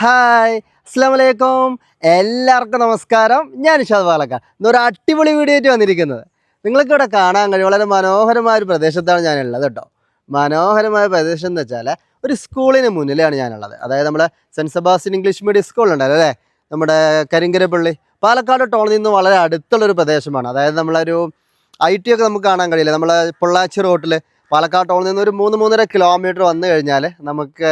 Hi അസ്സാമലൈക്കും എല്ലാവർക്കും നമസ്കാരം. ഞാൻ ഇഷാദ് പാലക്ക ഇന്നൊരു അടിപൊളി വീഡിയോ ആയിട്ട് വന്നിരിക്കുന്നത്. നിങ്ങൾക്ക് ഇവിടെ കാണാൻ കഴിയും. വളരെ മനോഹരമായ ഒരു പ്രദേശത്താണ് ഞാനുള്ളത് കേട്ടോ. മനോഹരമായ പ്രദേശം എന്ന് വെച്ചാൽ ഒരു സ്കൂളിന് മുന്നിലാണ് ഞാനുള്ളത്. അതായത് നമ്മുടെ Saint Sebastian English medium school ഉണ്ടല്ലോ അല്ലേ? നമ്മുടെ കരിങ്കരപ്പള്ളി. പാലക്കാട് ടൗണിൽ നിന്ന് വളരെ അടുത്തുള്ളൊരു പ്രദേശമാണ്. അതായത് നമ്മളൊരു ഐ ടി ഒക്കെ നമുക്ക് കാണാൻ കഴിയില്ല. നമ്മളെ പൊള്ളാച്ചി റോട്ടിൽ പാലക്കാട് ടൗണിൽ നിന്ന് ഒരു മൂന്ന് മൂന്നര കിലോമീറ്റർ വന്നു കഴിഞ്ഞാൽ നമുക്ക്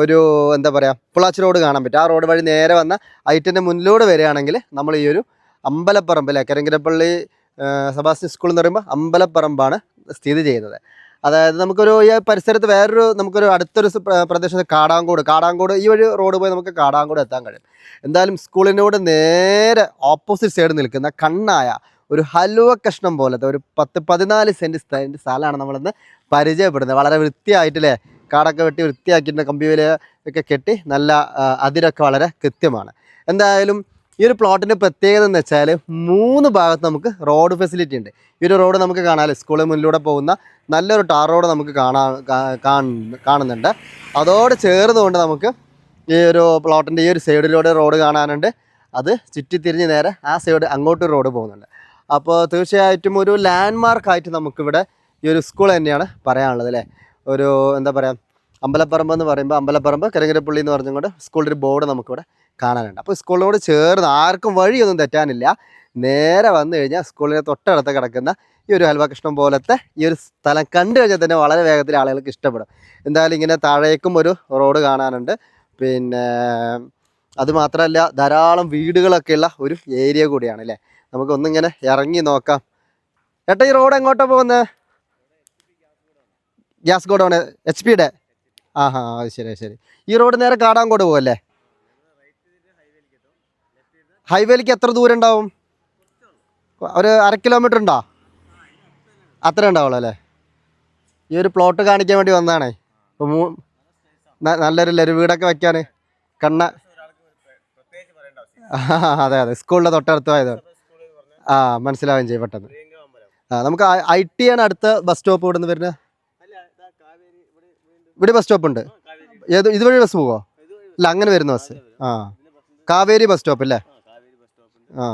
ഒരു എന്താ പറയുക പൊള്ളാച്ചി റോഡ് കാണാൻ പറ്റും. ആ റോഡ് വഴി നേരെ വന്ന ഐറ്റിന്റെ മുന്നിലൂടെ വരികയാണെങ്കിൽ നമ്മൾ ഈ ഒരു അമ്പലപ്പറമ്പ് അല്ലെ കരിങ്കരപ്പള്ളി സെബാസ്റ്റ്യൻ സ്കൂൾ എന്ന് പറയുമ്പോൾ അമ്പലപ്പറമ്പാണ് സ്ഥിതി ചെയ്യുന്നത്. അതായത് നമുക്കൊരു ഈ പരിസരത്ത് വേറൊരു നമുക്കൊരു അടുത്തൊരു പ്രദേശത്ത് കാടാങ്കോട് കാടാങ്കോട് ഈ വഴി റോഡ് പോയി നമുക്ക് കാടാങ്കോട് എത്താൻ കഴിയും. എന്തായാലും സ്കൂളിനോട് നേരെ ഓപ്പോസിറ്റ് സൈഡ് നിൽക്കുന്ന കണ്ണായ ഒരു ഹലുവ കഷ്ണം പോലത്തെ ഒരു പത്ത് പതിനാല് സെന്റ് സ്ഥലമാണ് നമ്മളിന്ന് പരിചയപ്പെടുന്നത്. വളരെ വൃത്തിയായിട്ടില്ലേ? കാടൊക്കെ വെട്ടി വൃത്തിയാക്കിയിട്ട് കമ്പി വില ഒക്കെ കെട്ടി നല്ല അതിരൊക്കെ വളരെ കൃത്യമാണ്. എന്തായാലും ഈ ഒരു പ്ലോട്ടിന്റെ പ്രത്യേകത എന്ന് വെച്ചാൽ മൂന്ന് ഭാഗത്ത് നമുക്ക് റോഡ് ഫെസിലിറ്റി ഉണ്ട്. ഈ ഒരു റോഡ് നമുക്ക് കാണാമല്ലോ സ്കൂളിൽ മുന്നിലൂടെ പോകുന്ന നല്ലൊരു ടാർ റോഡ് നമുക്ക് കാണാൻ കാ- കാണുന്നുണ്ട്. അതോട് ചേർന്നുകൊണ്ട് നമുക്ക് ഈ ഒരു പ്ലോട്ടിന്റെ ഈ ഒരു സൈഡിലൂടെ റോഡ് കാണാനുണ്ട്. അത് ചുറ്റിത്തിരിഞ്ഞ് നേരെ ആ സൈഡ് അങ്ങോട്ട് റോഡ് പോകുന്നുണ്ട്. അപ്പോൾ തീർച്ചയായിട്ടും ഒരു ലാൻഡ് മാർക്കായിട്ട് നമുക്കിവിടെ ഈ ഒരു സ്കൂൾ തന്നെയാണ് പറയാനുള്ളത് അല്ലേ? ഒരു എന്താ പറയുക അമ്പലപ്പറമ്പ് എന്ന് പറയുമ്പോൾ അമ്പലപ്പറമ്പ് കരങ്കരപ്പള്ളി എന്ന് പറഞ്ഞുകൊണ്ട് സ്കൂളിന്റെ ഒരു ബോർഡ് നമുക്കിവിടെ കാണാനുണ്ട്. അപ്പോൾ സ്കൂളിനോട് ചേർന്ന് ആർക്കും വഴിയൊന്നും തെറ്റാനില്ല. നേരെ വന്നു കഴിഞ്ഞാൽ സ്കൂളിന് തൊട്ടടുത്ത് കിടക്കുന്ന ഈ ഒരു ഹൽവാകൃഷ്ണൻ പോലത്തെ ഈ ഒരു സ്ഥലം കണ്ടു കഴിഞ്ഞാൽ തന്നെ വളരെ വേഗത്തിൽ ആളുകൾക്ക് ഇഷ്ടപ്പെടും. എന്തായാലും ഇങ്ങനെ താഴേക്കും ഒരു റോഡ് കാണാനുണ്ട്. പിന്നെ അതുമാത്രമല്ല ധാരാളം വീടുകളൊക്കെയുള്ള ഒരു ഏരിയ കൂടിയാണ് അല്ലേ? നമുക്കൊന്നിങ്ങനെ ഇറങ്ങി നോക്കാം. ഏട്ടാ ഈ റോഡ് എങ്ങോട്ടാണ് പോകുന്നത് ഗ്യാസ് ഗോഡൗണ് എച്ച് പിയുടെ ആ ഹാ അത് ശരി ശരി. ഈ റോഡ് നേരെ കാടാങ്കോട് പോകല്ലേ ഹൈവേയിലേക്ക് എത്ര ദൂരം ഉണ്ടാവും? ഒരു അര കിലോമീറ്റർ ഉണ്ടോ? അത്ര ഉണ്ടാവുള്ളൂ അല്ലേ? ഈ ഒരു പ്ലോട്ട് കാണിക്കാൻ വേണ്ടി വന്നതാണേ. നല്ലൊരു ലരു വീടൊക്കെ വെക്കാൻ കണ്ണ അതെ അതെ. സ്കൂളിന്റെ തൊട്ടടുത്ത് ആയതാണ് ആ മനസ്സിലാവുകയും ചെയ്യും പെട്ടെന്ന്. ആ നമുക്ക് ഐ ടി ആണ് അടുത്ത ബസ് സ്റ്റോപ്പ് ഇവിടെ നിന്ന് വരുന്നത്. ഇവിടെ ബസ് സ്റ്റോപ്പ് ഉണ്ട്. ഏത് ഇതുവഴി ബസ് പോവോ? അല്ല അങ്ങനെ വരുന്ന ബസ് ആ. കാവേരി ബസ് സ്റ്റോപ്പ് അല്ലേ ആ.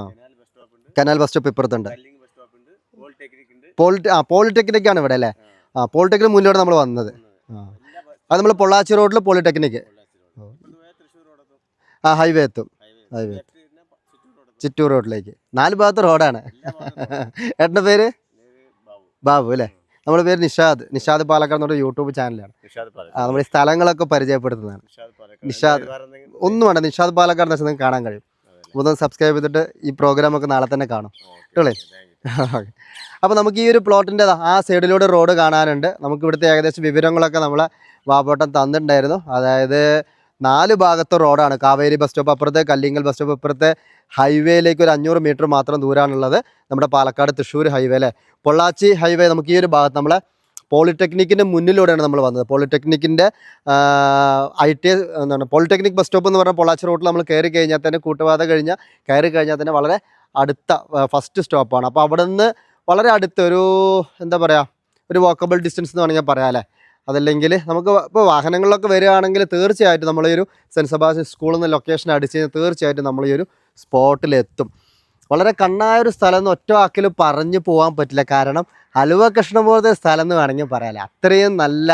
കനാൽ ബസ് സ്റ്റോപ്പ് ഇപ്പുറത്തുണ്ട്. പോളിടെ ആ പോളിടെക്നിക് ആണ് ഇവിടെ അല്ലേ? ആ പോളിടെക്നിക് മുന്നിലൂടെ നമ്മൾ വന്നത്. ആ. അത് നമ്മൾ പൊള്ളാച്ചി റോഡിൽ പോളിടെക്നിക്. ആ ഹൈവേ എത്തും. ഹൈവേ ചിറ്റൂർ റോഡിലേക്ക് നാല് ഭാഗത്ത് റോഡാണ് ഏട്ടന്റെ പേര്? ബാബു അല്ലേ? നമ്മുടെ പേര് നിഷാദ്. നിഷാദ് പാലക്കാട് നമ്മുടെ യൂട്യൂബ് ചാനലാണ്. ആ നമ്മൾ ഈ സ്ഥലങ്ങളൊക്കെ പരിചയപ്പെടുത്തുന്നതാണ്. നിഷാദ് ഒന്നും വേണ്ട. നിഷാദ് പാലക്കാട് എന്ന് വെച്ചാൽ നിങ്ങൾക്ക് കാണാൻ കഴിയും. ഒന്ന് സബ്സ്ക്രൈബ് ചെയ്തിട്ട് ഈ പ്രോഗ്രാം ഒക്കെ നാളെ തന്നെ കാണും. കേട്ടോളേ അപ്പോൾ നമുക്ക് ഈ ഒരു പ്ലോട്ടിന്റെ ആ സൈഡിലൂടെ റോഡ് കാണാനുണ്ട്. നമുക്ക് ഇവിടുത്തെ ഏകദേശം വിവരങ്ങളൊക്കെ നമ്മളെ വാപ്പോട്ടം തന്നിട്ടുണ്ടായിരുന്നു. അതായത് നാല് ഭാഗത്തെ റോഡാണ്. കാവേരി ബസ് സ്റ്റോപ്പ് അപ്പുറത്തെ കല്ലിങ്കൽ ബസ് സ്റ്റോപ്പ് അപ്പുറത്തെ ഹൈവേയിലേക്ക് ഒരു അഞ്ഞൂറ് മീറ്റർ മാത്രം ദൂരമാണുള്ളത് നമ്മുടെ പാലക്കാട് തൃശ്ശൂർ ഹൈവേ അല്ലേ പൊള്ളാച്ചി ഹൈവേ നമുക്ക് ഈ ഒരു ഭാഗത്ത് നമ്മളെ പോളിടെക്നിക്കിന്റെ മുന്നിലൂടെയാണ് നമ്മൾ വന്നത്. പോളിടെക്നിക്കിന്റെ ഐ ടി എന്താണ് പോളിടെക്നിക് ബസ് സ്റ്റോപ്പ് എന്ന് പറഞ്ഞാൽ പൊള്ളാച്ചി റോഡിൽ നമ്മൾ കയറി കഴിഞ്ഞാൽ തന്നെ കൂട്ടുപാത കഴിഞ്ഞാൽ കയറി കഴിഞ്ഞാൽ തന്നെ വളരെ അടുത്ത ഫസ്റ്റ് സ്റ്റോപ്പാണ് അപ്പോൾ അവിടെ നിന്ന് വളരെ അടുത്ത് ഒരു എന്താ പറയുക ഒരു വാക്കബിൾ ഡിസ്റ്റൻസ് എന്ന് വേണമെങ്കിൽ പറയാം അല്ലേ? അതല്ലെങ്കിൽ നമുക്ക് ഇപ്പോൾ വാഹനങ്ങളിലൊക്കെ വരികയാണെങ്കിൽ തീർച്ചയായിട്ടും നമ്മൾ ഈ ഒരു സെന്റ് സെബാസ്റ്റ്യൻ സ്കൂളിൽ നിന്ന് ലൊക്കേഷൻ അടിച്ച് കഴിഞ്ഞാൽ തീർച്ചയായിട്ടും നമ്മൾ ഈ ഒരു സ്പോട്ടിലെത്തും. വളരെ കണ്ണായ ഒരു സ്ഥലം എന്ന് ഒറ്റ വാക്കിൽ പറഞ്ഞു പോകാൻ പറ്റില്ല. കാരണം അലുവ കൃഷ്ണൻ പോലത്തെ സ്ഥലം എന്ന് വേണമെങ്കിൽ പറയാമല്ലേ അത്രയും നല്ല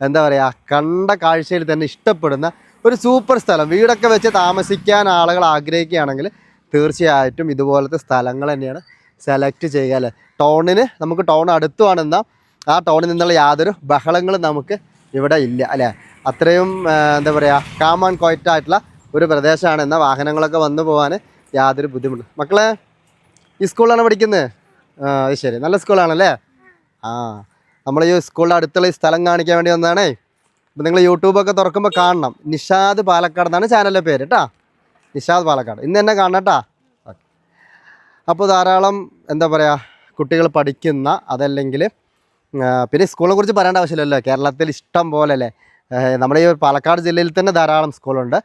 എന്താ പറയുക കണ്ട കാഴ്ചയിൽ തന്നെ ഇഷ്ടപ്പെടുന്ന ഒരു സൂപ്പർ സ്ഥലം. വീടൊക്കെ വെച്ച് താമസിക്കാൻ ആളുകൾ ആഗ്രഹിക്കുകയാണെങ്കിൽ തീർച്ചയായിട്ടും ഇതുപോലത്തെ സ്ഥലങ്ങൾ തന്നെയാണ് സെലക്ട് ചെയ്യുക അല്ലേ? ടൗണിന് നമുക്ക് ടൗൺ അടുത്തുവാണെന്നാൽ ആ ടൗണിൽ നിന്നുള്ള യാതൊരു ബഹളങ്ങളും നമുക്ക് ഇവിടെ ഇല്ല അല്ലേ? അത്രയും എന്താ പറയുക കാമൺ ആൻഡ് ക്വയറ്റ് ആയിട്ടുള്ള ഒരു പ്രദേശമാണ്. എന്നാൽ വാഹനങ്ങളൊക്കെ വന്നു പോകാൻ യാതൊരു ബുദ്ധിമുട്ട്. മക്കളെ ഈ സ്കൂളിലാണ് പഠിക്കുന്നത് അത് ശരി. നല്ല സ്കൂളാണല്ലേ ആ നമ്മൾ ഈ സ്കൂളിന്റെ അടുത്തുള്ള ഈ സ്ഥലം കാണിക്കാൻ വേണ്ടി വന്നതാണേ. അപ്പം നിങ്ങൾ യൂട്യൂബൊക്കെ തുറക്കുമ്പോൾ കാണണം. നിഷാദ് പാലക്കാട് എന്നാണ് ചാനലിന്റെ പേര് കേട്ടോ? നിഷാദ് പാലക്കാട്. ഇന്ന് തന്നെ കാണണം കേട്ടോ? അപ്പോൾ ധാരാളം എന്താ പറയുക കുട്ടികൾ പഠിക്കുന്ന അതല്ലെങ്കിൽ പിന്നെ സ്കൂളിനെ കുറിച്ച് പറയേണ്ട ആവശ്യമില്ലല്ലോ. കേരളത്തിൽ ഇഷ്ടം പോലെ അല്ലേ നമ്മുടെ ഈ പാലക്കാട് ജില്ലയിൽ തന്നെ ധാരാളം സ്കൂളുണ്ട്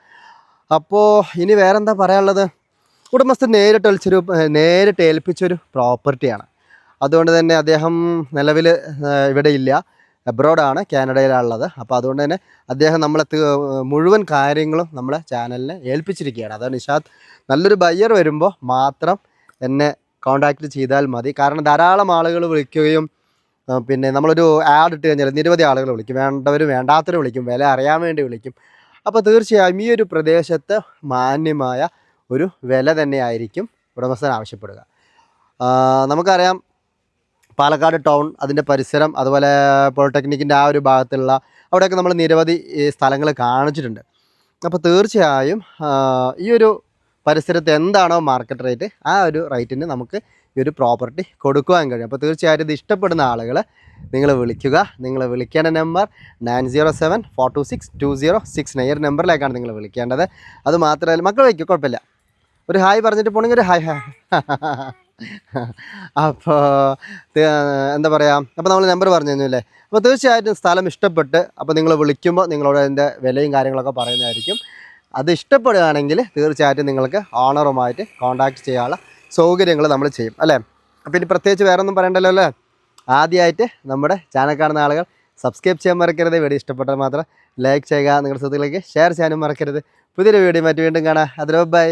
അപ്പോൾ ഇനി വേറെ എന്താ പറയാനുള്ളത്? ഉടമസ്ഥൻ നേരിട്ട് ഒളിച്ചൊരു നേരിട്ട് ഏൽപ്പിച്ചൊരു പ്രോപ്പർട്ടിയാണ് അതുകൊണ്ട് തന്നെ അദ്ദേഹം നിലവിൽ ഇവിടെ ഇല്ല. എബ്രോഡാണ് കാനഡയിലാണുള്ളത്. അപ്പോൾ അതുകൊണ്ട് തന്നെ അദ്ദേഹം നമ്മളെ മുഴുവൻ കാര്യങ്ങളും നമ്മളെ ചാനലിനെ ഏൽപ്പിച്ചിരിക്കുകയാണ്. അതാണ് നിഷാദ് നല്ലൊരു ബയ്യർ വരുമ്പോൾ മാത്രം എന്നെ കോൺടാക്റ്റ് ചെയ്താൽ മതി. കാരണം ധാരാളം ആളുകൾ വിളിക്കുകയും പിന്നെ നമ്മളൊരു ആഡ് ഇട്ട് കഴിഞ്ഞാൽ നിരവധി ആളുകൾ വിളിക്കും. വേണ്ടവരും വേണ്ടാത്തവരും വിളിക്കും. വില അറിയാൻ വേണ്ടി വിളിക്കും. അപ്പോൾ തീർച്ചയായും ഈ ഒരു പ്രദേശത്ത് മാന്യമായ ഒരു വില തന്നെയായിരിക്കും ഉടമസ്ഥൻ ആവശ്യപ്പെടുക. നമുക്കറിയാം പാലക്കാട് ടൗൺ അതിന്റെ പരിസരം അതുപോലെ പോളിടെക്നിക്കിന്റെ ആ ഒരു ഭാഗത്തുള്ള അവിടെയൊക്കെ നമ്മൾ നിരവധി സ്ഥലങ്ങൾ കാണിച്ചിട്ടുണ്ട്. അപ്പോൾ തീർച്ചയായും ഈ ഒരു പരിസരത്ത് എന്താണോ മാർക്കറ്റ് റേറ്റ് ആ ഒരു റേറ്റിന് നമുക്ക് ഈ ഒരു പ്രോപ്പർട്ടി കൊടുക്കുവാൻ കഴിയും. അപ്പോൾ തീർച്ചയായിട്ടും ഇത് ഇഷ്ടപ്പെടുന്ന ആളുകൾ നിങ്ങൾ വിളിക്കുക. നിങ്ങൾ വിളിക്കേണ്ട number nine zero seven four two six two zero six nine. നമ്പറിലേക്കാണ് നിങ്ങൾ വിളിക്കേണ്ടത്. അത് മാത്രമല്ല മക്കൾ വയ്ക്കും കുഴപ്പമില്ല. ഒരു ഹായ് പറഞ്ഞിട്ട് പോണെങ്കിൽ ഒരു ഹായ് ഹായ് അപ്പോൾ എന്താ പറയുക അപ്പോൾ നമ്മൾ നമ്പർ പറഞ്ഞു തന്നു അല്ലേ അപ്പോൾ തീർച്ചയായിട്ടും സ്ഥലം ഇഷ്ടപ്പെട്ട് അപ്പോൾ നിങ്ങൾ വിളിക്കുമ്പോൾ നിങ്ങളോട് അതിന്റെ വിലയും കാര്യങ്ങളൊക്കെ പറയുന്നതായിരിക്കും. അത് ഇഷ്ടപ്പെടുകയാണെങ്കിൽ തീർച്ചയായിട്ടും നിങ്ങൾക്ക് ഓണറുമായിട്ട് കോൺടാക്റ്റ് ചെയ്യാനുള്ള സൗകര്യങ്ങൾ നമ്മൾ ചെയ്യും അല്ലേ? അപ്പോൾ ഇനി പ്രത്യേകിച്ച് വേറെ ഒന്നും പറയണ്ടല്ലോ അല്ലേ? ആദ്യമായിട്ട് നമ്മുടെ ചാനൽ കാണുന്ന ആളുകൾ സബ്സ്ക്രൈബ് ചെയ്യാൻ മറക്കരുത്. വീഡിയോ ഇഷ്ടപ്പെട്ടാൽ മാത്രം ലൈക്ക് ചെയ്യുക. നിങ്ങളുടെ സുഹൃത്തുക്കളിലേക്ക് ഷെയർ ചെയ്യാനും മറക്കരുത്. പുതിയൊരു വീഡിയോ മറ്റു വീണ്ടും കാണാം. അതിലോ ബൈ.